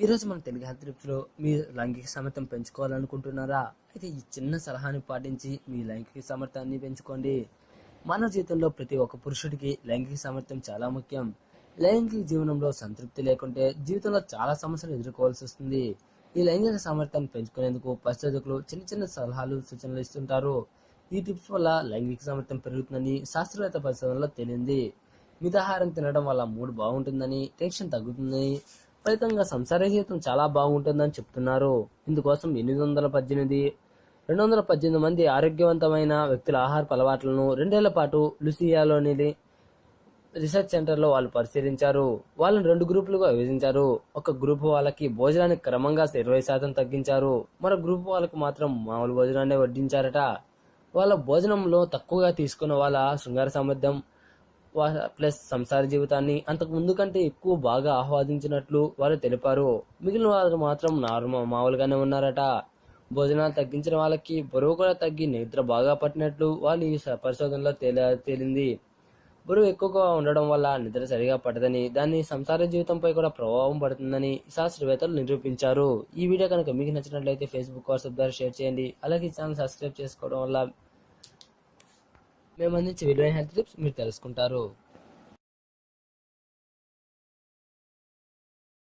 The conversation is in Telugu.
ఈరోజు మన తెలుగు హెల్త్ టిప్స్లో మీ లైంగిక సామర్థ్యం పెంచుకోవాలనుకుంటున్నారా? అయితే ఈ చిన్న సలహాని పాటించి మీ లైంగిక సామర్థ్యాన్ని పెంచుకోండి. మన జీవితంలో ప్రతి ఒక్క పురుషుడికి లైంగిక సామర్థ్యం చాలా ముఖ్యం. లైంగిక జీవనంలో సంతృప్తి లేకుంటే జీవితంలో చాలా సమస్యలు ఎదుర్కోవాల్సి వస్తుంది. ఈ లైంగిక సామర్థ్యాన్ని పెంచుకునేందుకు పరిశోధకులు చిన్న చిన్న సలహాలు సూచనలు ఇస్తుంటారు. ఈ టిప్స్ వల్ల లైంగిక సామర్థ్యం పెరుగుతుందని శాస్త్రవేత్త పరిశోధనలో తేలింది. మితాహారం తినడం వల్ల మూడ్ బాగుంటుందని టెన్షన్ తగ్గుతుందని ఫలితంగా సంసార జీవితం చాలా బాగుంటుందని చెప్తున్నారు. ఇందుకోసం ఎనిమిది వందల పద్దెనిమిది రెండు వందల పద్దెనిమిది మంది ఆరోగ్యవంతమైన వ్యక్తుల ఆహారపు అలవాట్లను రెండేళ్ళ పాటు లుసియాలోని రీసెర్చ్ సెంటర్లో వాళ్ళు పరిశీలించారు. వాళ్ళని రెండు గ్రూపులుగా విభజించారు. ఒక గ్రూప్ వాళ్ళకి భోజనాన్ని క్రమంగా ఇరవై శాతం తగ్గించారు. మరో గ్రూప్ వాళ్ళకు మాత్రం మామూలు భోజనాన్ని వడ్డించారట. వాళ్ళ భోజనంలో తక్కువగా తీసుకున్న వాళ్ళ శృంగార సామర్థ్యం ప్లస్ సంసార జీవితాన్ని అంతకు ముందు కంటే ఎక్కువ బాగా ఆహ్వాదించినట్లు వారు తెలిపారు. మిగిలిన వారు మాత్రం నార్మల్ మామూలుగానే ఉన్నారట. భోజనాలు తగ్గించిన వాళ్ళకి బరువు కూడా తగ్గి నిద్ర బాగా పట్టినట్లు వాళ్ళు ఈ స- పరిశోధనలో తేలా తేలింది. బరువు ఎక్కువగా ఉండడం వల్ల నిద్ర సరిగా పడదని దాన్ని సంసార జీవితంపై కూడా ప్రభావం పడుతుందని శాస్త్రవేత్తలు నిరూపించారు. ఈ వీడియో కనుక మీకు నచ్చినట్లయితే ఫేస్బుక్ వాట్సాప్ ద్వారా షేర్ చేయండి. అలాగే ఛానల్ సబ్స్క్రైబ్ చేసుకోవడం వల్ల మేము అందించే విలువైన హెల్త్ టిప్స్ మీరు తెలుసుకుంటారు.